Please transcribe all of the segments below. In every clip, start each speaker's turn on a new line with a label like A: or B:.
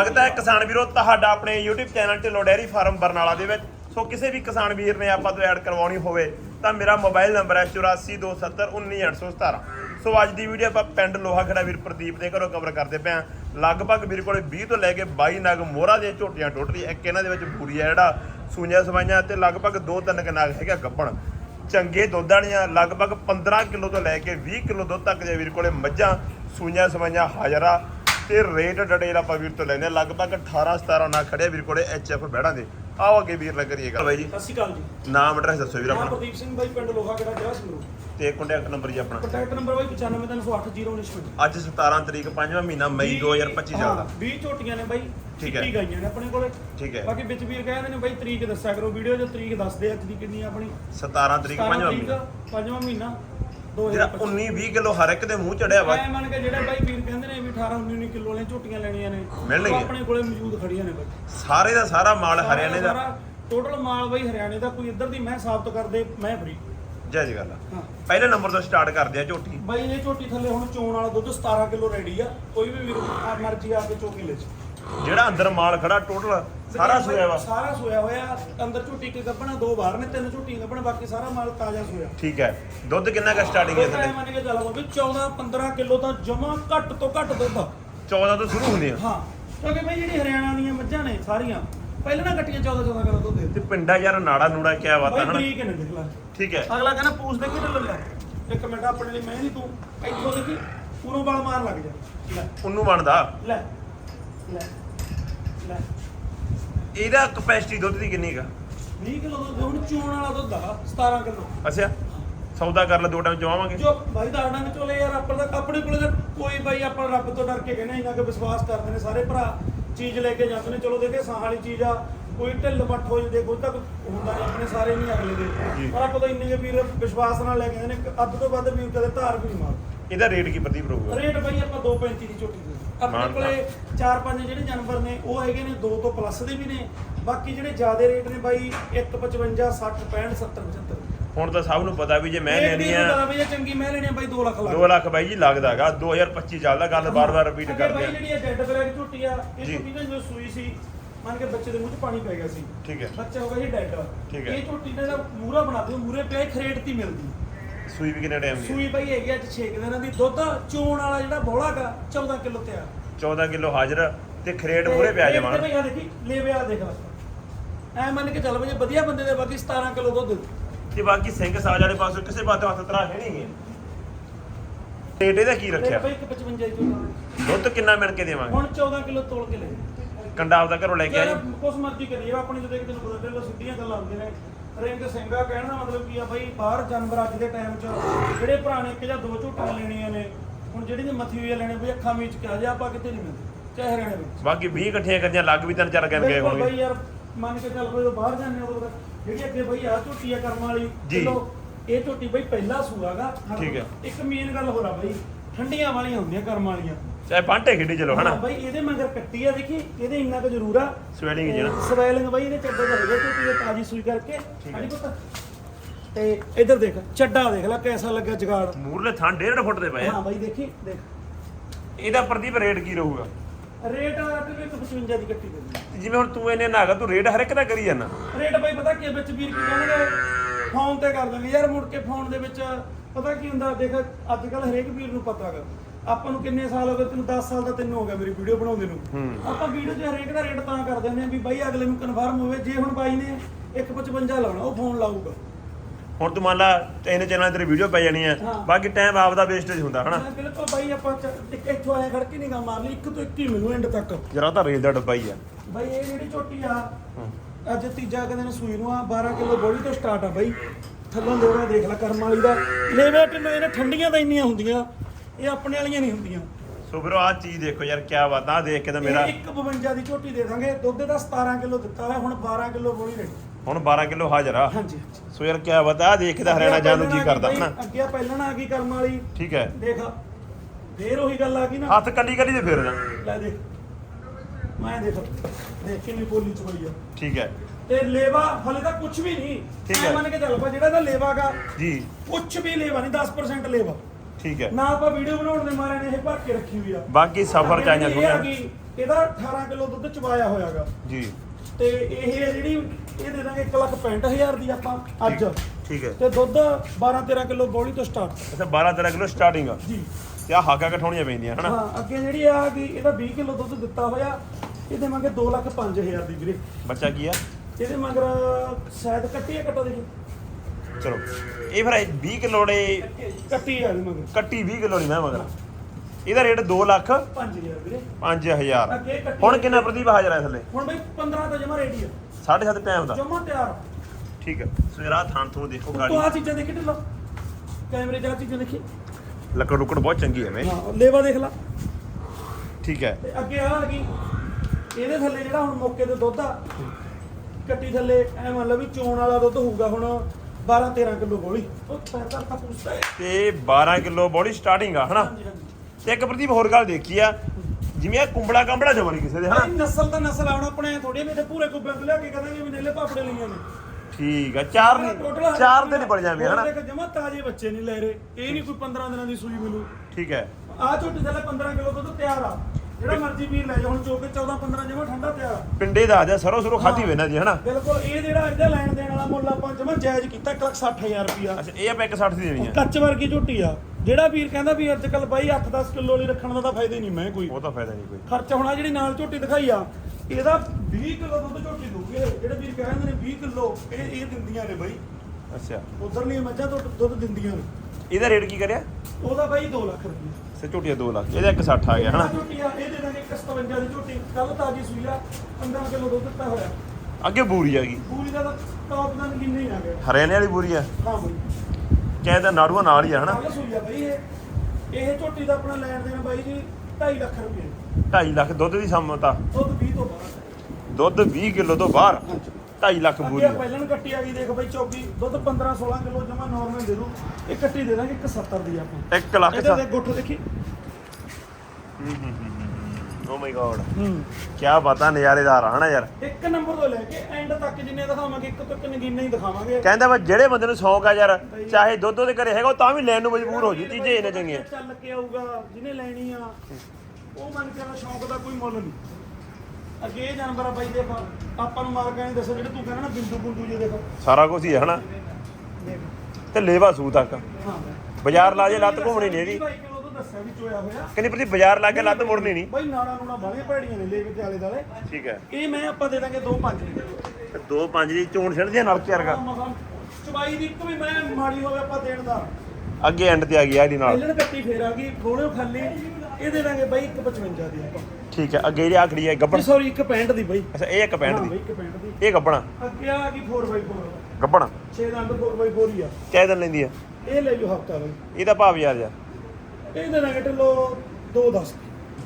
A: ਸਵਾਗਤ ਹੈ ਕਿਸਾਨ ਵੀਰੋ, ਤੁਹਾਡਾ ਆਪਣੇ YouTube channel Dhillon dairy farm Barnala ਦੇ ਵਿੱਚ। ਸੋ ਕਿਸੇ ਵੀ ਕਿਸਾਨ ਵੀਰ ਨੇ ਆਪਾਂ ਤੋਂ ਐਡ ਕਰਵਾਉਣੀ ਹੋਵੇ, ਤਾਂ ਮੇਰਾ ਮੋਬਾਈਲ ਨੰਬਰ ਹੈ 8427191817 ਸੋ ਅੱਜ ਦੀ ਵੀਡੀਓ ਆਪਾਂ ਪਿੰਡ ਲੋਹਾ ਖੜਾ ਵੀਰ ਪ੍ਰਦੀਪ ਦੇ ਘਰੋਂ ਕਵਰ ਕਰਦੇ ਪਏ ਹਾਂ। ਲਗਭਗ ਵੀਰ ਕੋਲੇ 20 ਤੋਂ ਲੈ ਕੇ 22 ਨਗ ਮੋਹਰਾ ਦੀਆਂ ਝੋਟੀਆਂ ਟੋਟਲੀ ਇੱਕ ਇਹਨਾਂ ਦੇ ਵਿੱਚ ਪੂਰੀ ਹੈ ਜਿਹੜਾ, ਸੂਈਆਂ ਸਵਾਈਆਂ ਤੇ ਲਗਭਗ 2-3 ਨਗ ਹੈਗਾ ਗੱਪਣ ਚੰਗੇ ਦੁੱਧ ਵਾਲੀਆਂ, ਲਗਭਗ 15 ਕਿਲੋ ਤੋਂ ਲੈ ਕੇ 20 ਕਿਲੋ ਦੁੱਧ ਤੱਕ ਦੇ ਵੀਰ ਕੋਲੇ ਮੱਝਾਂ, ਸੂਈਆਂ ਸਵਾਈਆਂ ਹਾਜ਼ਰਾ। ਤੇ ਰੇਟ ਡਿਟੇਲ ਆਪਾਂ ਵੀਰ ਤੋਂ ਲੈਨੇ ਆ। ਲਗਭਗ 18 17 ਨਾ ਖੜੇ ਵੀਰ ਕੋਲੇ ਐਚਐਫ ਬਹਿੜਾਂ ਦੇ ਆਓ ਅੱਗੇ ਵੀਰ ਨਾਲ ਕਰੀਏ ਗੱਲ। ਬਾਈ ਜੀ।
B: ਸਤਿ ਸ਼੍ਰੀ ਅਕਾਲ ਜੀ।
A: ਨਾਮ ਐਡਰੈਸ ਦੱਸੋ ਵੀਰ ਆਪਣਾ।
B: ਪ੍ਰਦੀਪ ਸਿੰਘ ਬਾਈ ਪਿੰਡ ਲੋਹਾ ਕਿਹੜਾ ਜ਼ਿਲ੍ਹਾ ਸੰਗਰੂਰ।
A: ਤੇ ਕੰਟੈਕਟ ਨੰਬਰ ਜੀ ਆਪਣਾ।
B: ਕੰਟੈਕਟ ਨੰਬਰ ਬਾਈ 95308019
A: ਅੱਜ 17 ਤਰੀਕ 5ਵਾਂ ਮਹੀਨਾ ਮਈ 2025 ਚੱਲਦਾ
B: 20 ਝੋਟੀਆਂ ਨੇ ਬਾਈ
A: ਠੀਕ ਹੈ।
B: ਚਿੱਟੀ ਗਾਈਆਂ ਨੇ ਆਪਣੇ ਕੋਲੇ।
A: ਠੀਕ ਹੈ।
B: ਬਾਕੀ ਵਿੱਚ ਵੀਰ ਕਹਿੰਦੇ ਨੇ ਬਾਈ ਤਰੀਕ ਦੱਸਿਆ ਕਰੋ ਵੀਡੀਓ 'ਚ ਤਰੀਕ ਦੱਸਦੇ ਅੱਜ ਦੀ ਕਿੰਨੀ ਆ ਆਪਣੀ?
A: 17 ਤਰੀਕ
B: 17
A: 5ਵਾਂ
B: ਤਰੀਕ
A: ਮਹੀਨਾ।
B: ਪੰਜਵਾਂ ਮਹੀਨਾ।
A: ਜਿਹੜਾ
B: 2025
A: 19 20 ਕਿਲੋ ਹਰ ਇੱਕ ਦੇ ਮੂੰਹ ਚੜਿਆ ਵਾ।
B: ਮੈਂ ਮੰਨ ਕੇ ਜਿਹੜੇ ਬਾਈ ਵੀਰ ਕਹਿੰਦੇ ਨੇ ਵੀ 18 19 ਕਿਲੋ ਵਾਲੀਆਂ ਝੋਟੀਆਂ ਲੈਣੀਆਂ ਨੇ
A: ਮਿਲਣਗੀਆਂ।
B: ਉਹ ਆਪਣੇ ਕੋਲੇ ਮੌਜੂਦ ਖੜੀਆਂ ਨੇ ਬਾਈ।
A: ਸਾਰੇ ਦਾ ਸਾਰਾ ਮਾਲ ਹਰਿਆਣੇ ਦਾ।
B: ਟੋਟਲ ਮਾਲ ਬਾਈ ਹਰਿਆਣੇ ਦਾ ਕੋਈ ਇੱਧਰ ਦੀ ਮੈਂ ਸਾਬਤ ਕਰਦੇ ਮੈਂ ਫਰੀ
A: ਜੈ ਜੀ ਗੱਲ ਆ।
B: ਹਾਂ।
A: ਪਹਿਲੇ ਨੰਬਰ ਤੋਂ ਸਟਾਰਟ ਕਰਦੇ ਆ ਝੋਟੀ।
B: ਬਾਈ ਇਹ ਝੋਟੀ ਥੱਲੇ ਹੁਣ ਚੋਣ ਵਾਲਾ ਦੁੱਧ 17 ਕਿਲੋ ਰੈਡੀ ਆ ਕੋਈ ਵੀ ਵੀਰ ਮਰਜ਼ੀ ਆ ਕੇ ਚੋਕੀ ਲੈ ਚ
A: ਜਿਹੜਾ ਅੰਦਰ ਮਾਲ ਖੜਾ ਟੋਟਲ ਸਾਰਾ ਸੋਇਆ ਵਾ।
B: ਸਾਰਾ ਸੋਇਆ ਹੋਇਆ ਅੰਦਰ ਝੋਟੀ ਇੱਕ ਗੱਬਣਾ ਦੋ ਬਾਹਰ ਨੇ ਤਿੰਨ ਝੋਟੀਆਂ ਗੱਬਣਾ ਬਾਕੀ ਸਾਰਾ ਮਾਲ ਤਾਜ਼ਾ ਸੋਇਆ।
A: ਠੀਕ ਹੈ। ਦੁੱਧ ਕਿੰਨਾ ਕਾ ਸਟਾਰਟਿੰਗ ਹੈ ਥੱਲੇ
B: ਮੰਨ ਕੇ ਚੱਲੋ ਵੀ 14 15 ਕਿਲੋ ਤਾਂ ਜਮਾ ਘੱਟ ਤੋਂ ਘੱਟ ਦੁੱਧ ਆ।
A: 14 ਤੋਂ ਸ਼ੁਰੂ ਹੁੰਦੀਆਂ।
B: ਹਾਂ ਕਿਉਂਕਿ ਬਾਈ ਜਿਹੜੀ ਹਰਿਆਣਾ ਦੀਆਂ ਮੱਝਾਂ ਨੇ ਸਾਰੀਆਂ ਪਹਿਲਾਂ ਨਾ ਕੱਟੀਆਂ 14 14 ਕਿਲੋ ਦੁੱਧ ਦੇ
A: ਤੇ ਪਿੰਡਾ ਯਾਰ ਨਾੜਾ ਨੂੜਾ ਕਿਆ ਬਾਤ ਹੈ ਹਨਾ?
B: ਬਰੀਕ ਨੇ ਦੇਖ ਲੈ।
A: ਠੀਕ ਹੈ।
B: ਅਗਲਾ ਕਹਿੰਦਾ ਪੂਛ ਦੇ ਕਿਹੜੇ ਲੈ ਇੱਕ ਮਿੰਟ ਆਪਣੇ ਲਈ ਮੈਂ ਨਹੀਂ ਤੂੰ। ਇੱਥੋਂ ਦੇਖੀ ਪੂਰੋਂ ਵਾਲ ਮਾਰ ਲੱਗ ਜਾ। ਲੈ।
A: ਉਹਨੂੰ ਬਣਦਾ।
B: ਲੈ। ਲੈ ਲੈ।
A: ਇਹਦਾ ਕਪੈਸਿਟੀ ਦੁੱਧ ਦੀ ਕਿੰਨੀ ਕਾ
B: 20 ਕਿਲੋ ਦੁੱਧ ਹੁਣ ਚੂਣ ਵਾਲਾ ਦੁੱਧ ਆ 17 ਕਿਲੋ।
A: ਅੱਛਾ। ਸੌਦਾ ਕਰ ਲੈ ਦੋ ਟਾਈਮ ਚਵਾਵਾਂਗੇ
B: ਜੋ ਬਾਈ ਦਾ ਆਣਾ ਚੋਲੇ ਯਾਰ ਆਪਾਂ ਦਾ ਆਪਣੇ ਕੋਲੇ ਤਾਂ ਕੋਈ ਬਾਈ ਆਪਾਂ ਰੱਬ ਤੋਂ ਡਰ ਕੇ ਕਹਿੰਦੇ ਇੰਨਾ ਕਿ ਵਿਸ਼ਵਾਸ ਕਰਦੇ ਨੇ ਸਾਰੇ ਭਰਾ। ਚੀਜ਼ ਲੈ ਕੇ ਜਾਂਦੇ ਨੇ ਚਲੋ ਦੇਖੇ ਸਾਹ ਵਾਲੀ ਚੀਜ਼ ਆ ਕੋਈ ਢਿੱਲ ਮੱਠ ਹੋ ਜਾਂਦੇ ਕੋਈ ਤਾਂ ਹੁੰਦਾ ਨਹੀਂ ਆਪਣੇ ਸਾਰੇ ਨਹੀਂ ਅਗਲੇ। ਦੇ। ਪਰ ਆਪਾਂ ਤਾਂ ਇੰਨੇ ਕੁ ਵੀਰ ਵਿਸ਼ਵਾਸ ਨਾਲ ਲੈ ਕੇ ਜਾਂਦੇ ਨੇ ਅੱਧ ਤੋਂ ਵੱਧ ਵੀਰ ਕਦੇ ਧਾਰ ਵੀ ਨਹੀਂ ਮਾਰ
A: ਇਹਦਾ ਰੇਟ ਕੀ ਪ੍ਰਦੀਪ ਰਹੂਗਾ?
B: ਰੇਟ ਬਾਈ ਆਪਾਂ 2.35 ਦੀ ਝੋਟੀ ਆਪਣੇ ਕੋਲੇ 4-5 ਜਿਹੜੇ ਜਾਨਵਰ ਨੇ ਉਹ ਹੈਗੇ ਨੇ 2 ਤੋਂ ਪਲੱਸ ਦੇ ਵੀ ਨੇ। ਬਾਕੀ ਜਿਹੜੇ ਜ਼ਿਆਦਾ ਰੇਟ ਨੇ ਬਾਈ 155 60 65 70 75
A: ਹੁਣ ਤਾਂ ਸਭ ਨੂੰ ਪਤਾ ਵੀ ਜੇ ਮੈਂ ਲੈਣੀ ਆ
B: ਪਤਾ ਬਈ ਇਹ ਚੰਗੀ ਮੈਂ ਲੈਣੀ ਆ ਬਾਈ 2 ਲੱਖ ਲੱਗ
A: 2 ਲੱਖ ਬਾਈ ਜੀ ਲੱਗਦਾਗਾ 2025 ਚੱਲਦਾ ਗੱਲ ਬਾਰ-ਬਾਰ ਰਿਪੀਟ
B: ਅੱਗੇ
A: ਕਰਦੇ
B: ਬਾਈ
A: ਆ
B: ਜਿਹੜੀ ਇਹ ਡੈਡ ਬਲੈਕ ਝੋਟੀ ਆ ਇਹ
A: ਜੀ।
B: ਝੋਟੀ ਨੇ ਜੋ ਸੂਈ ਸੀ ਮੰਨ ਕੇ ਬੱਚੇ ਦੇ ਮੂੰਹ 'ਚ ਪਾਣੀ ਪੈ ਗਿਆ ਸੀ।
A: ਠੀਕ ਹੈ।
B: ਬੱਚਾ ਹੋ ਗਿਆ ਜੀ ਡੈਡ
A: ਠੀਕ ਹੈ।
B: ਇਹ ਝੋਟੀ ਨੇ ਦਾ ਮੂਰਾ ਬਣਾ ਦਿਓ ਮੂਰੇ ਪਿਆ ਇਹ ਖਰੇਟ ਤੀ ਮਿਲਦੀ।
A: ਸੂਈ ਵੀ ਕਿੰਨੇ ਟਾਈਮ ਦੀ
B: ਸੂਈ ਬਾਈ ਹੈਗੀ ਅੱਜ 6 ਦਿਨਾਂ ਦੀ। ਦੁੱਧ ਚੋਣ ਵਾਲਾ ਜਿਹੜਾ ਬੋਲਾ ਗਾ 14 ਕਿਲੋ ਤੇ ਆ
A: 14 ਕਿਲੋ ਹਾਜ਼ਰ ਤੇ ਖਰੇਟ ਮੂਰੇ ਪਿਆ ਜਮਾਨ
B: ਤੇ ਭਈਆ ਦੇਖੀ ਲੇਵੇ ਆ ਦੇਖ ਐ ਮੰਨ ਕੇ ਚੱਲ ਬਈ ਜੇ ਵਧੀਆ ਬੰਦੇ ਦੇ ਬਾਕੀ 17 ਕਿਲੋ ਦੁੱਧ।
A: ਤੇ ਬਾਕੀ ਸਿੰਘ ਸਾਜ ਵਾਲੇ ਪਾਸੋਂ ਕਿਸੇ ਪਾਸੇ ਹੱਥ ਤਰਾ ਹੈ ਨਹੀਂ ਰੇਟ ਇਹਦਾ ਕੀ
B: ਰੇਟ
A: ਰੱਖਿਆ?
B: 155 ਦੀ ਝੋਟੀ।
A: ਦੁੱਧ ਕਿੰਨਾ ਮਿਣ ਕੇ ਦੇਵਾਂਗੇ?
B: ਹੁਣ 14 ਕਿਲੋ ਤੋਲ ਕੇ ਲੈ।
A: ਕੰਡਾ ਆਪਦਾ ਘਰੋਂ ਲੈ ਕੇ ਆਏ
B: ਕੁਛ ਮਰਜ਼ੀ ਕਰੀਏ ਆਪਣੀ ਜਦੋਂ ਇੱਕ ਦਿਨ ਬਦਲ ਦੇ ਸਿੱਧੀਆਂ ਗੱਲਾਂ ਆਉਂਦੀਆਂ ਨੇ। ਰਿੰਗ ਸਿੰਘਾ ਕਹਿਣ ਦਾ ਮਤਲਬ ਕੀ ਆ ਬਾਈ ਬਾਹਰ ਜਾਨਵਰ ਅੱਜ ਦੇ ਟਾਈਮ 'ਚ ਜਿਹੜੇ ਨੇ ਇੱਕ ਜਾਂ ਦੋ ਝੋਟੀਆਂ ਲੈਣੀਆਂ ਨੇ ਹੁਣ ਜਿਹੜੀ ਦੀ ਮੱਥੀ ਹੋਈ ਲੈਣੇ ਬਈ ਅੱਖਾਂ ਵਿੱਚ ਕਿਹਾ ਜਾ ਆਪਾਂ ਕਿਤੇ ਨਹੀਂ ਮਿਲਦੇ ਚਾਹੇ ਹਰਿਆਣੇ ਵਿੱਚ।
A: ਬਾਕੀ 20 ਇਕੱਠੀਆਂ ਕਰਦੀਆਂ ਲੱਗ ਵੀ ਤਿੰਨ ਚਾਰ ਗਨ ਗਏ
B: ਬਿਲਕੁਲ ਬਾਈ
A: ਹੋਣਗੇ
B: ਯਾਰ ਮੰਨ ਕੇ ਚੱਲ ਕੋਈ ਬਾਹਰ ਜਾਂਦੇ ਹੋ ਜਿਹੜੀ ਅੱਗੇ ਬਈ ਆ ਝੋਟੀ ਆ ਕਰਮ ਵਾਲੀ
A: ਜੀ।
B: ਚਲੋ, ਇਹ ਝੋਟੀ ਬਈ ਪਹਿਲਾ ਸੂਆਗਾ
A: ਠੀਕ ਹੈ।
B: ਇੱਕ ਮੇਨ ਗੱਲ ਹੋਰ ਆ ਬਈ ਠੰਡੀਆਂ ਵਾਲੀਆਂ ਹੁੰਦੀਆਂ ਕਰਮ ਵਾਲੀਆਂ।
A: ਚਾਹੇ ਪਾਂਟੇ ਖੇਡੀ ਚਲੋ ਹਨਾ?
B: ਬਈ ਇਹਦੇ ਮਗਰ ਕੱਟੀ ਆ ਦੇਖੀ? ਇਹਦੇ ਇੰਨਾ ਕੁ ਜ਼ਰੂਰ ਆ।
A: ਸਵੈਲਿੰਗ ਜਿਹੜਾ
B: ਸਵੈਲਿੰਗ ਬਾਈ ਇਹਦੇ ਚੱਡੇ ਦਾ ਹੈਗਾ ਕਿਉਂਕਿ ਇਹ ਤਾਜੀ ਸੂਈ ਕਰਕੇ। ਹਾਂਜੀ ਪੁੱਤ। ਤੇ ਇੱਧਰ ਦੇਖ ਚੱਡਾ ਦੇਖ ਲੈ ਕਿਹਦਾ ਲੱਗਾ ਜਗਾੜ।
A: ਮੂਰਲੇ ਥਾਂ 1.5 ਫੁੱਟ ਦੇ ਪਏ ਆ।
B: ਹਾਂ ਬਾਈ ਦੇਖੀ ਦੇਖ।
A: ਇਹਦਾ ਪ੍ਰਦੀਪ ਰੇਟ ਕੀ ਰਹੂਗਾ?
B: ਰੇਟ ਆ ਕਿ 155 ਦੀ ਕੱਟੀ ਦੇ
A: ਜਿਵੇਂ ਹੁਣ ਤੂੰ ਇਹਨੇ ਨਾਗਾ ਤੂੰ ਰੇਟ ਹਰ ਇੱਕ ਦਾ ਕਰੀ ਜਾਂਦਾ।
B: ਰੇਟ ਬਾਈ ਪਤਾ ਕੀ ਵਿੱਚ ਵੀਰ ਕੀ ਕਹਿਣਗੇ ਫੋਨ ਤੇ ਕਰ ਦਾਂਗੇ ਯਾਰ ਮੁੜ ਕੇ ਫੋਨ ਦੇ ਵਿੱਚ ਪਤਾ ਕੀ ਹੁੰਦਾ ਦੇਖ ਅੱਜ ਕੱਲ ਹਰੇਕ ਵੀਰ ਨੂੰ ਪਤਾ ਹੈਗਾ ਆਪਾਂ ਨੂੰ ਕਿੰਨੇ ਸਾਲ ਹੋ ਗਏ? ਤੈਨੂੰ 10 ਸਾਲ ਦਾ ਤੈਨੂੰ ਹੋ ਗਿਆ ਮੇਰੀ ਵੀਡੀਓ ਬਣਾਉਂਦੇ ਨੂੰ। ਆਪਾਂ ਵੀਡੀਓ 'ਚ ਹਰੇਕ ਦਾ ਰੇਟ ਤਾਂ ਕਰ ਦਿੰਦੇ ਆ ਵੀ ਬਾਈ ਅਗਲੇ ਨੂੰ ਕਨਫਰਮ ਹੋਵੇ ਜੇ ਹੁਣ ਬਾਈ ਨੇ 155 ਲਾਉਣਾ ਉਹ ਫੋਨ ਲਾਊਗਾ।
A: ਹੁਣ ਤੂੰ ਮੰਨ ਲਾ ਤਿੰਨ ਚੈਨਲ ਤੇਰੀ ਵੀਡੀਓ ਪੈ ਜਾਣੀ ਆ।
B: ਹਾਂ।
A: ਬਾਕੀ ਟਾਈਮ ਆਪਦਾ ਵੇਸਟੇਜ ਹੁੰਦਾ ਹਨਾ?
B: ਬਿਲਕੁਲ ਬਾਈ ਆਪਾਂ ਇੱਕ ਇੱਥੋਂ ਆਇਆ ਖੜ ਕੇ ਨਹੀਂ ਗਾ ਮਾਰ ਲਈ ਇੱਕ ਤੋਂ ਇੱਕ ਹੀ ਮੈਨੂੰ ਐਂਡ ਤੱਕ।
A: ਜਰਾ ਤਾਂ ਰੇਲ ਦਾ ਡੱਬਾ ਹੀ ਆ।
B: ਬਾਈ ਇਹ ਜਿਹੜੀ ਝੋਟੀ ਆ ਅੱਜ ਤੀਜਾ ਕਦੇ ਨੇ ਸੂਈ ਨੂੰ ਆ 12 ਕਿਲੋ ਬੋਲੀ ਤੋਂ ਸਟਾਰਟ ਆ ਬਾਈ। ਥੱਲੋਂ ਲੋੜਾ ਦੇਖ ਲੈ ਕਰਮ ਵਾਲੀ ਦਾ। ਲੇਵੇ ਟਿੰਨੋ ਇਹਨੇ ਠੰਡੀਆਂ ਤਾਂ ਇੰਨੀਆਂ ਹੁੰਦੀਆਂ। ਇਹ ਆਪਣੇ ਵਾਲੀਆਂ ਨਹੀਂ ਹੁੰਦੀਆਂ।
A: ਸੋ ਵੀਰੋ ਆਹ ਚੀਜ਼ ਦੇਖੋ ਯਾਰ ਕੀ ਬਾਤ ਆ ਆਹ ਦੇਖ ਕੇ ਤਾਂ ਮੇਰਾ
B: ਇਹ ਇੱਕ 52 ਦੀ ਝੋਟੀ ਦੇ ਦਾਂਗੇ। ਦੁੱਧ ਦਾ 17 ਕਿਲੋ ਦਿੱਤਾ ਹੋਇਆ ਹੁਣ 12 ਕਿਲੋ ਬੋਲੀ ਰਹੀ
A: ਹੁਣ 12 ਕਿਲੋ ਹਾਜ਼ਰ ਆ।
B: ਹਾਂਜੀ ਹਾਂਜੀ।
A: ਸੋ ਯਾਰ ਕੀ ਬਾਤ ਆ ਆਹ ਦੇਖ ਕੇ ਤਾਂ ਹਰਿਆਣਾ ਜਾਣ ਨੂੰ ਜੀ ਕਰਦਾ ਹਨਾ
B: ਅੱਗੇ ਪਹਿਲਾਂ ਆ ਗਈ ਕਰਮ ਵਾਲੀ।
A: ਠੀਕ ਹੈ।
B: ਦੇਖ ਫੇਰ ਉਹੀ ਗੱਲ ਆ ਗਈ ਨਾ।
A: ਹੱਥ ਕੱਲੀ ਕੱਲੀ ਦੇ ਫੇਰ
B: ਲੈ ਦੇਖ। ਮੈਂ ਦੇਖ ਦੇਖ ਕਿੰਨੀ ਬੋਲੀ ਚ ਆ।
A: ਠੀਕ ਹੈ।
B: ਤੇ ਲੇਵਾ ਹਲੇ ਤਾਂ ਕੁਝ ਵੀ ਨਹੀਂ।
A: ਠੀਕ
B: ਐਂ
A: ਹੈ।
B: ਮੰਨ ਕੇ ਚੱਲ ਪਾ ਜਿਹੜਾ ਇਹਦਾ ਲੇਵਾਗਾ
A: ਜੀ।
B: ਕੁਝ ਵੀ ਲੇਵਾ ਨਹੀਂ 10% ਲੇਵਾ।
A: ਠੀਕ ਹੈ।
B: ਨਾ ਆਪਾਂ ਵੀਡੀਓ ਬਣਾਉਣ ਦੇ ਮਾਰੇ ਨੇ ਇਹ ਭਰ ਕੇ ਰੱਖੀ ਹੋਈ ਆ।
A: ਬਾਕੀ ਸਫਰ ਚ ਆਈਆਂ
B: ਇਹ ਆ ਗਈ ਇਹਦਾ 18 ਕਿਲੋ ਦੁੱਧ ਚਵਾਇਆ ਹੋਇਆਗਾ।
A: ਜੀ।
B: ਤੇ ਇਹ ਜਿਹੜੀ ਇਹ ਦੇ ਦਾਂਗੇ 165000 ਦੀ ਆਪਾਂ ਅੱਜ।
A: ਠੀਕ ਹੈ।
B: ਤੇ ਦੁੱਧ 12 13 ਕਿਲੋ ਬੋਲੀ ਤੋਂ ਸਟਾਰਟ
A: ਅੱਛਾ 12 13 ਕਿਲੋ ਸਟਾਰਟਿੰਗ ਆ।
B: ਜੀ।
A: ਤੇ ਆ ਹਾਕਾ ਕਠਾਉਣੀਆਂ ਪੈਂਦੀਆਂ ਹਨਾ?
B: ਹਾਂ ਅੱਗੇ ਜਿਹੜੀ ਆ ਕਿ ਇਹਦਾ 20 ਕਿਲੋ ਦੁੱਧ ਦਿੱਤਾ ਹੋਇਆ ਇਹਦੇ ਮੰਗੇ 2 ਲੱਖ 5000 ਦੀ ਵੀਰੇ।
A: ਬੱਚਾ ਕੀ ਆ?
B: ਇਹਦੇ ਮਗਰ ਸ਼ਾਇਦ ਕੱਟੀ ਹੈ ਕੱਟੋ ਦੇਖੋ
A: ਚਲੋ। ਇਹ ਫਿਰ 20 ਕਿਲੋ ਦੇ
B: ਕੱਟੀ ਹੈ ਇਹਦੇ ਮਗਰ।
A: ਕੱਟੀ 20 ਕਿਲੋ ਨਹੀਂ ਮੈਂ ਮਗਰ। ਇਹਦਾ ਰੇਟ 2 ਲੱਖ
B: 5000 ਵੀਰੇ।
A: 5000
B: ਅੱਗੇ ਕੱਟੀ
A: ਹੁਣ ਕਿੰਨਾ ਪ੍ਰਦੀਪ ਹਾਜ਼ਰ ਹੈ ਥੱਲੇ?
B: ਹੁਣ ਬਈ 15 ਤਾਂ ਜਮਾ ਰੈਡੀ ਆ।
A: 7.5 ਟਾਈਮ ਦਾ।
B: ਜਮਾ ਤਿਆਰ
A: ਠੀਕ ਹੈ ਸੋ ਯਾਰ ਆਹ ਥਾਂ ਤੋਂ ਦੇਖੋ
B: ਤੂੰ
A: ਗਾੜੀ।
B: ਆ ਚੀਜ਼ਾਂ ਦੇਖੀ ਢਿੱਲਾ? ਕੈਮਰੇ ਆਹ ਚੀਜ਼ਾਂ ਦੇਖੀ?
A: ਲੱਕੜ ਲੁੱਕੜ ਬਹੁਤ ਚੰਗੀ ਹੈ ਵੇ
B: ਹਾਂ ਲੇਵਾ ਦੇਖ ਲਾ।
A: ਠੀਕ ਹੈ
B: ਤੇ ਅੱਗੇ ਆ ਗਈ। ਇਹਦੇ ਥੱਲੇ ਜਿਹੜਾ ਹੁਣ ਮੌਕੇ ਤੇ ਦੁੱਧ ਆ ਕੱਟੀ ਥੱਲੇ ਐ ਮੰਨ ਲਾ ਵੀ ਚੋਣ ਵਾਲਾ ਦੁੱਧ ਹੋਊਗਾ ਹੁਣ। 12 13 ਕਿਲੋ ਗੋਲੀ ਉਹ ਪੈਰ ਤਾਂ ਤਾਂ ਪੁੱਛਦਾ ਹੈ
A: ਤੇ 12 ਕਿਲੋ ਬੋਡੀ ਸਟਾਰਟਿੰਗ ਆ ਹਨਾ?
B: ਹਾਂਜੀ ਹਾਂਜੀ।
A: ਤੇ ਇੱਕ ਪ੍ਰਦੀਪ ਹੋਰ ਗੱਲ ਦੇਖੀ ਆ। ਜਿਵੇਂ ਆ ਕੁੰਬੜਾ ਕੰਬੜਾ ਜਮਾ ਨਹੀਂ ਕਿਸੇ ਦੇ ਹਨਾ?
B: ਭਾਈ ਨਸਲ ਤਾਂ ਨਸਲ ਆਉਣਾ ਆਪਣੇ ਥੋੜੀ ਤੇ ਪੂਰੇ ਕੁੱਬੇ ਤੋਂ ਲਿਆ ਕੇ ਕਹਿੰਦੇ ਵੀ ਨੇਲੇ ਪਾਪੜੇ ਲਈਆਂ ਨੇ।
A: ਠੀਕ ਆ ਚਾਰ ਨਹੀਂ ਚਾਰ ਤੇ ਨਹੀਂ ਬਣ ਜਾਂਦੇ ਹਨਾ?
B: ਜਮਾ ਤਾਜ਼ੇ ਬੱਚੇ ਨਹੀਂ ਲੈ ਰਹੇ ਇਹ ਨਹੀਂ ਕੋਈ 15 ਦਿਨਾਂ ਦੀ ਸੂਈ ਮਿਲੂ।
A: ਠੀਕ ਹੈ।
B: ਆ ਝੋਟੀ ਥੱਲੇ 15 ਕਿਲੋ ਦੁੱਧ ਤਿਆਰ ਆ। ਜਿਹੜਾ ਮਰਜ਼ੀ ਵੀਰ ਲੈ ਜਾ ਹੁਣ ਚੋ ਕੇ 14 15 ਜਮਾ ਠੰਡਾ ਤਿਆਰ ਆ
A: ਪਿੰਡੇ ਦਾ ਆ ਜਾ ਸਰੋਂ ਸਰੋਂ ਖਾਧੀ ਵੇ ਨਾ ਜੀ ਹਨਾ?
B: ਬਿਲਕੁਲ ਇਹ ਜਿਹੜਾ ਇਹਦਾ ਲੈਣ ਦੇਣ ਵਾਲਾ ਮੁੱਲ ਆਪਾਂ ਜਮਾ ਜਾਇਜ਼ ਕੀਤਾ 160000 ਰੁਪਿਆ
A: ਅੱਛਾ ਇਹ ਆਪਾਂ 160 ਦੀ ਦੇਣੀ ਆ।
B: ਕੱਚ ਵਰਗੀ ਝੋਟੀ ਆ। ਜਿਹੜਾ ਵੀਰ ਕਹਿੰਦਾ ਵੀ ਅੱਜ ਕੱਲ ਬਾਈ 8-10 ਕਿਲੋ ਲਈ ਰੱਖਣ ਦਾ ਤਾਂ ਫਾਇਦਾ ਹੀ ਨਹੀਂ ਮੈਂ ਕੋਈ।
A: ਉਹ ਤਾਂ ਫਾਇਦਾ ਨਹੀਂ ਕੋਈ।
B: ਖਰਚਾ ਹੋਣਾ ਜਿਹੜੀ ਨਾਲ ਝੋਟੀ ਦਿਖਾਈ ਆ ਇਹਦਾ 20 ਕਿਲੋ ਦੁੱਧ ਝੋਟੀ ਦੂਗੀ ਜਿਹੜੇ ਵੀਰ ਕਹਿੰਦੇ ਨੇ 20 ਕਿਲੋ ਇਹ ਇਹ ਦਿੰਦੀਆਂ ਨੇ ਬਾਈ।
A: ਅੱਛਾ।
B: ਉਧਰਲੀਆਂ ਮੱਝਾਂ ਦੁੱਧ ਦੁੱਧ ਦਿੰਦੀਆਂ ਨੇ।
A: ਇਹਦਾ ਰੇਟ ਕੀ ਕਰਿਆ?
B: ਉਹਦਾ ਬਾਈ 2 ਲੱਖ ਰੁਪਏ
A: ਸੇ ਝੋਟੀਆਂ 2 ਲੱਖ ਇਹਦਾ 160 ਆ ਗਿਆ ਹਨਾ?
B: ਇਹ ਦੇ ਦਾਂਗੇ 57 ਦੀ ਝੋਟੀ ਕੱਲ ਤਾਜੀ ਸੂਈ ਆ 15 ਕਿਲੋ ਦੁੱਧ ਦਿੱਤਾ ਹੋਇਆ।
A: ਅੱਗੇ ਬੂਰੀ ਆ ਗਈ।
B: ਪੂਰੀ ਦਾ ਟੌਪ ਦਾ ਨਗੀਨੇ ਹੀ ਆ ਗਿਆ।
A: ਹਰਿਆਣੇ ਵਾਲੀ ਬੂਰੀ ਆ?
B: ਹਾਂ ਬਾਈ
A: ਕਹਿੰਦਾ ਨਾੜੂਆ ਨਾਲ ਹੀ ਆ ਹਨਾ?
B: ਕੱਲ ਸੂਈ ਆ ਬਾਈ ਇਹ। ਇਹ ਝੋਟੀ ਦਾ ਆਪਣਾ ਲੈਣ ਦੇਣ ਬਾਈ ਜੀ 2.5 ਲੱਖ ਰੁਪਏ।
A: 2.5 ਲੱਖ ਦੁੱਧ ਦੀ ਸੰਮਤਾ।
B: ਦੁੱਧ 20 ਤੋਂ ਬਾਅਦ
A: ਦੁੱਧ 20 ਕਿਲੋ ਤੋਂ ਬਾਹਰ। 2.5 ਲੱਖ ਬੂਰੀ
B: ਅੱਗੇ
A: ਆ
B: ਪਹਿਲਾਂ ਕੱਟੀ ਆ ਗਈ ਦੇਖ ਬਾਈ 24 ਦੁੱਧ 15 16 ਕਿਲੋ ਜਮਾ ਨਾਰਮਲ ਦੇ ਦੂ ਇਹ ਕੱਟੀ ਦੇ ਦਾਂਗੇ 170 ਦੀ ਆਪਾਂ।
A: 1 ਲੱਖ
B: ਇਹਦੇ ਦੇ ਗੁੱਠ ਦੇਖੀ।
A: ਓ ਮਾਈ ਗॉड
B: ਹੂੰ
A: ਕੀ ਪਤਾ ਨਜ਼ਾਰੇਦਾਰ ਆ ਹਨਾ ਯਾਰ।
B: ਇੱਕ ਨੰਬਰ ਤੋਂ ਲੈ ਕੇ ਐਂਡ ਤੱਕ ਜਿੰਨੇ ਦਿਖਾਵਾਂਗੇ ਇੱਕ ਤੋਂ ਇੱਕ ਨਗੀਨੇ ਹੀ ਦਿਖਾਵਾਂਗੇ।
A: ਕਹਿੰਦਾ ਵਾ ਜਿਹੜੇ ਬੰਦੇ ਨੂੰ ਸ਼ੌਂਕ ਆ ਯਾਰ ਚਾਹੇ ਦੁੱਧ ਉਹਦੇ ਘਰੇ ਹੈਗਾ ਉਹ ਤਾਂ ਵੀ ਲੈਣ ਨੂੰ ਮਜਬੂਰ ਹੋ ਜੂ ਚੀਜ਼ਾਂ ਇਹਨੇ ਚੰਗੀਆਂ।
B: ਚੱਲ ਕੇ ਆਊਗਾ ਜਿਹਨੇ ਲੈਣੀ ਆ ਉਹ ਮਨ ਕੇ ਸ਼ੌਂਕ ਦਾ ਕੋਈ ਮੁੱਲ ਨਹੀਂ। ਅੱਗੇ ਇਹ ਜਾਨਵਰ ਆ ਬਾਈ ਦੇ ਆਪਾਂ ਆਪਾਂ ਨੂੰ ਮਾਰ ਕੇ ਨਹੀਂ ਦੱਸੋ ਜਿਹੜੇ ਤੂੰ ਕਹਿੰਦਾ ਨਾ ਬਿੰਦੂ ਬੁੰਦੂ ਜੇ ਦੇਖੋ।
A: ਸਾਰਾ ਕੁਝ ਹੀ ਹੈ ਹਨਾ? ਤੇ ਲੇਵਾ ਸੂ ਤੱਕ।
B: ਹਾਂ।
A: ਬਾਜ਼ਾਰ ਲਾ ਜੇ ਲੱਤ ਘੁੰਮਣੀ ਨਹੀਂ ਇਹਦੀ।
B: ਬਾਈ ਕਿਲੋ ਤੋਂ ਦੱਸਿਆ ਵੀ ਚੋਇਆ ਹੋਇਆ।
A: ਕਹਿੰਦੀ ਪ੍ਰਤੀ ਬਾਜ਼ਾਰ ਲਾ ਕੇ ਲੱਤ ਮੁੜਨੀ ਨਹੀਂ।
B: ਬਾਈ ਨਾੜਾ ਨੂੜਾ ਬਾਹਲੀਆਂ ਭੈੜੀਆਂ ਨੇ ਲੈ ਕੇ ਤੇ ਆਲੇ ਦਾਲੇ
A: ਠੀਕ ਹੈ।
B: ਇਹ ਮੈਂ ਆਪਾਂ ਦੇ ਦਾਂਗੇ 2.5 ਦੀ
A: ਤੇ ਦੋ ਪੰਜ ਦੀ ਚੋਣ ਛੱਡਦੇ ਨਾਲ ਵਰਗਾ।
B: ਮਸਾਂ ਚਬਾਈ ਦੀ ਇੱਕ ਵੀ ਮੈਂ ਮਾੜੀ ਹੋਵੇ ਆਪਾਂ ਦੇਣ ਦਾ।
A: ਅੱਗੇ ਐਂਡ ਤੇ ਆ ਗਈ ਆ ਇਹਦੀ ਨਾਲ।
B: ਪਹਿਲਣ ਕੱਟੀ ਫੇਰ ਆ ਗਈ ਗੋਲੇ ਖਾਲੀ ਇਹ ਦੇ ਦਾਂਗੇ ਬਾਈ 1.55 ਦੀ ਆਪਾਂ।
A: ਠੀਕ ਹੈ ਅੱਗੇ ਜਿਹੜੀ ਆਖੜੀ ਹੈ ਗੱਬਣ?
B: ਸੌਰੀ 1.65 ਦੀ ਬਾਈ।
A: ਅੱਛਾ ਇਹ ਇੱਕ ਪੈਂਟ
B: ਹਾਂ
A: ਦੀ।
B: ਬਾਈ 1.65 ਦੀ।
A: ਇਹ ਗੱਬਣਾ
B: ਅੱਗੇ ਆ ਗਈ 4x4
A: ਗੱਬਣ
B: 6 ਦੰਦ 4x4 ਹੀ ਆ।
A: ਕਿਹ ਦਿਨ ਲੈਂਦੀ ਆ।
B: ਇਹ ਲੈ ਜਾਓ ਹਫਤਾ ਬਾਈ।
A: ਇਹਦਾ ਭਾਵ ਯਾਰ ਜਾ
B: ਇਹ ਦੇ ਦਾਂਗੇ ਢਿੱਲੋ 2.10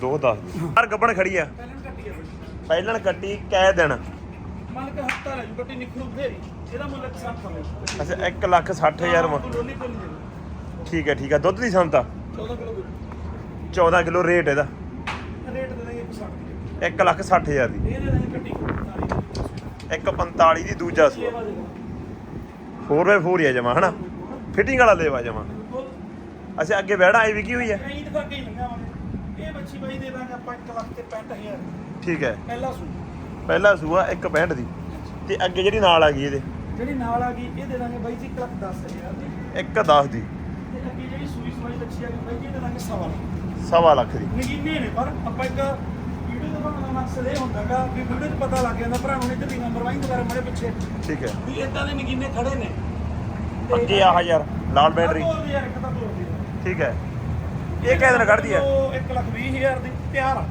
A: ਦੋ। ਦੱਸ ਹਰ ਗੱਬਣ ਖੜੀ ਆ।
B: ਪਹਿਲਣ ਕੱਟੀ ਆ ਬਾਈ।
A: ਪਹਿਲਣ ਕੱਟੀ ਕਹਿ ਦਿਨ
B: ਮੰਨ ਕੇ ਹਫਤਾ ਲੈ ਜੂ ਕੱਟੀ ਨਿਕਲੂ ਫੇਰੀ ਇਹਦਾ ਮੁੱਲ 160 ਹੋਵੇ
A: ਅੱਛਾ 1 ਲੱਖ 60 ਹਜ਼ਾਰ ਮ- ਠੀਕ ਹੈ ਠੀਕ ਹੈ। ਦੁੱਧ ਦੀ ਸੰਤਾ
B: 14 ਕਿਲੋ ਦੁੱਧ।
A: 14 ਕਿਲੋ ਰੇਟ ਇਹਦਾ।
B: ਰੇਟ ਦੇ ਦਾਂਗੇ 160 ਦੀ।
A: 1 ਲੱਖ 60 ਹਜ਼ਾਰ ਦੀ।
B: ਇਹ ਦੇ ਦਾਂਗੇ ਕੱਟੀ 45
A: ਇੱਕ 45 ਦੀ ਦੂਜਾ
B: ਦਾਂਗੇ
A: 4x4 ਹੀ ਆ ਜਮਾ ਹਨਾ? ਫਿਟਿੰਗ ਵਾਲਾ ਲੇਵਾ ਜਮਾ। ਅੱਛਾ ਅੱਗੇ ਬੈੜਾ ਆਈ ਵਿਕੀ ਹੋਈ ਹੈ?
B: ਕਈ ਦਿਖਾ ਕੇ ਹੀ ਲੰਘਾਵਾਂਗੇ। ਇਹ ਬੱਚੀ ਬਾਈ ਦੇ ਦਾਂਗੇ ਆਪਾਂ 1 ਲੱਖ ਤੇ 65000
A: ਠੀਕ ਹੈ।
B: ਪਹਿਲਾ ਸੂ।
A: ਪਹਿਲਾ ਸੂਆ 165 ਦੀ। ਤੇ ਅੱਗੇ ਜਿਹੜੀ ਨਾਲ ਆ ਗਈ ਇਹਦੇ?
B: ਜਿਹੜੀ ਨਾਲ ਆ ਗਈ ਇਹ ਦੇ ਦਾਂਗੇ ਬਾਈ ਜੀ 1 ਲੱਖ 10000 ਦੀ।
A: 1 10 ਦੀ
B: ਤੇ ਅੱਗੇ ਜਿਹੜੀ ਸੂਈ ਸਵਾਈ ਬੱਚੀ ਆ ਬਾਈ ਜੀ ਸਵਾ ਲੱਖ
A: ਸਵਾ ਲੱਖ ਦੀ
B: ਨਗੀਨੇ ਨੇ ਪਰ ਆਪਾਂ ਇੱਕ ਵੀਡੀਓ ਦਾ ਬਣਾਉਣ ਦਾ ਮਕਸਦ ਇਹ ਹੁੰਦਾਗਾ ਵੀ ਵੀਡੀਓ 'ਚ ਪਤਾ ਲੱਗ ਜਾਂਦਾ ਭਰਾ ਨੂੰ ਇੱਧਰ ਦੀ ਨੰਬਰ ਵਾਈਂ ਦੁਬਾਰਾ ਮੇਰੇ ਪਿੱਛੇ।
A: ਠੀਕ ਹੈ।
B: ਵੀ ਇਦਾਂ ਦੇ ਨਗੀਨੇ ਖੜੇ ਨੇ।
A: ਅੱਗੇ ਆਹ ਯਾਰ ਲਾਲ ਬੈਟਰੀ
B: ਤੋਲ ਯਾਰ ਇੱਕ ਤਾਂ ਤੋਲ ਦੀ
A: ਠੀਕ ਹੈ। ਇਹ ਕਿਹ ਦਿਨ ਕੱਢਦੀ ਹੈ?
B: ਉਹ 1 ਲੱਖ 20 ਹਜ਼ਾਰ ਦੀ ਤਿਆਰ ਆ।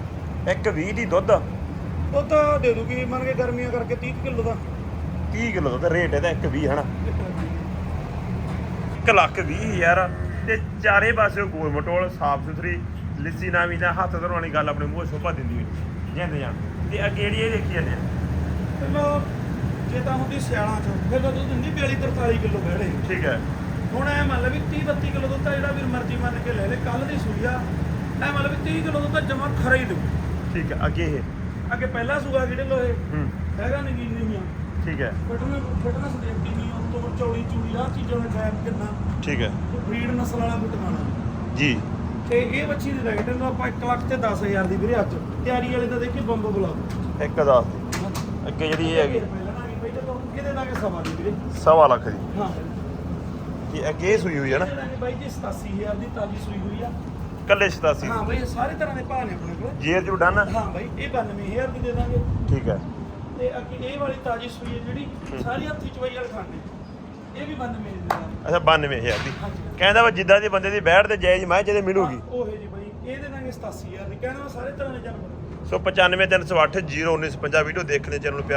A: ਇੱਕ 20 ਦੀ ਦੁੱਧ?
B: ਉਹ ਤਾਂ ਦੇ ਦੂਗੀ ਮੰਨ ਕੇ ਗਰਮੀਆਂ ਕਰਕੇ 30 ਕਿਲੋ ਦਾ।
A: 30 ਕਿਲੋ ਦਾ ਰੇਟ ਇਹਦਾ ਇੱਕ 20 ਹਨਾ? 1 ਲੱਖ 20 ਹਜ਼ਾਰ। ਤੇ ਚਾਰੇ ਪਾਸੇ ਗੋਲ ਮਟੋਲ ਸਾਫ਼ ਸੁਥਰੀ ਲਿੱਸੀ ਨਾਮੀ ਦਾ ਹੱਥ ਧਰਵਾਉਣ ਵਾਲੀ ਗੱਲ ਆਪਣੇ ਮੂੰਹ ਸ਼ੋਭਾ ਦਿੰਦੀ ਹੋਈ ਜਿੰਦ ਜਾਣ। ਤੇ ਜਿਹੜੀ ਇਹ ਦੇਖੀ ਜਾਂਦੇ ਆ।
B: ਚਲੋ ਜੇ ਤਾਂ ਹੁੰਦੀ ਸਿਆਲਾਂ ਚ ਫਿਰ ਤਾਂ ਦੁੱਧ ਦਿੰਦੀ 42 43 ਕਿਲੋ ਬਹਿੜੇ।
A: ਠੀਕ ਹੈ।
B: ਹੁਣ ਐ ਮੰਨ ਲੈ ਵੀ 30 32 ਕਿਲੋ ਦੁੱਧ ਜਿਹੜਾ ਵੀਰ ਮਰਜ਼ੀ ਮੰਨ ਕੇ ਲੈ ਲੈ ਕੱਲ ਦੀ ਸੂਈ ਆ। ਐ ਮੰਨ ਲੈ ਵੀ 30 ਕਿਲੋ ਦੁੱਧ ਜਮਾ ਖਰਾ ਹੀ ਦੂ
A: ਠੀਕ ਹੈ ਅੱਗੇ ਇਹ।
B: ਅੱਗੇ ਪਹਿਲਾ ਸੂਆ ਕਿਹੜੇ ਲੋਏ ਹੈਗਾ ਨਗੀਨ ਨਹੀਂ ਆ।
A: ਠੀਕ ਹੈ।
B: ਫਿਟਨੈਸ ਫਿਟਨੈਸ ਦੇਖਦੀ ਨਹੀਂ ਉਹ ਤੋਂ ਚੌੜੀ ਚੂੜੀ ਆ ਚੀਜ਼ਾਂ ਦਾ ਗੈਪ ਕਿੰਨਾ।
A: ਠੀਕ ਹੈ।
B: ਬਰੀਡ ਨਸਲ ਵਾਲਾ ਬੁੱਟ ਖਾਣਾ
A: ਜੀ।
B: ਤੇ ਇਹ ਬੱਚੀ ਦੀ ਰੇਟ ਇਹਨੂੰ ਆਪਾਂ 1 ਲੱਖ ਤੇ 10000 ਦੀ ਵੀਰੇ ਅੱਜ। ਤਿਆਰੀ ਵਾਲੇ ਦਾ ਦੇਖੀ ਬੰਬੋ ਬੁਲਾ
A: ਇੱਕ ਦੱਸ ਦੀ। ਅੱਗੇ ਜਿਹੜੀ ਇਹ ਹੈਗੀ।
B: ਨਾ ਇਹਦੇ ਦਾਂਗੇ ਸਵਾ ਦੀ ਵੀਰੇ?
A: ਸਵਾ ਲੱਖ ਦੀ।
B: ਹਾਂ।
A: ਇਹ ਅੱਗੇ ਇਹ ਸੂਈ ਹੋਈ ਹੈ ਨਾ।
B: ਇਹਦੇ ਦਾਂਗੇ ਬਾਈ ਜੀ 87000 ਦੀ ਤਾਜੀ ਸੂਈ ਹੋਈ ਆ।
A: ਕੱਲੇ 87
B: ਹਾਂ ਬਾਈ ਇਹ ਸਾਰੇ ਤਰ੍ਹਾਂ ਦੇ ਭਾਅ ਨੇ ਆਪਣੇ ਕੋਲ।
A: ਜੇਰ ਜੂ ਡਨ
B: ਹਾਂ ਬਾਈ ਇਹ 92000 ਦੀ ਦੇ ਦਾਂਗੇ।
A: ਠੀਕ ਹੈ
B: ਤੇ ਅੱਗੇ ਇਹ ਵਾਲੀ ਤਾਜੀ ਸੂਈ ਹੈ ਜਿਹੜੀ ਸਾਰੀ ਹੱਥੀ ਚਵਾਈ ਵਾਲੇ ਖਾਣੇ। ਇਹ ਵੀ 92000 ਦੀ ਦੇ
A: ਅੱਛਾ 92000 ਦੀ ਕਹਿੰਦਾ ਵਾ ਜਿੱਦਾਂ ਦੀ ਬੰਦੇ ਦੀ ਬੈਠ ਤੇ ਜਾਇਜ਼ ਮੈਂ ਜਿਹਦੇ ਮਿਲੂਗੀ।
B: ਉਹ ਹੈ ਜੀ ਬਾਈ। ਇਹ ਦੇ ਦਾਂਗੇ 87000 ਦੀ। ਕਹਿੰਦਾ ਵਾ ਸਾਰੇ ਤਰ੍ਹਾਂ ਦੇ ਜਾਨਵਰ
A: ਸੋ 95 308 01950 ਵੀਡੀਓ ਦੇਖਣੇ ਚੈਨਲ ਨੂੰ ਪਿਆਰ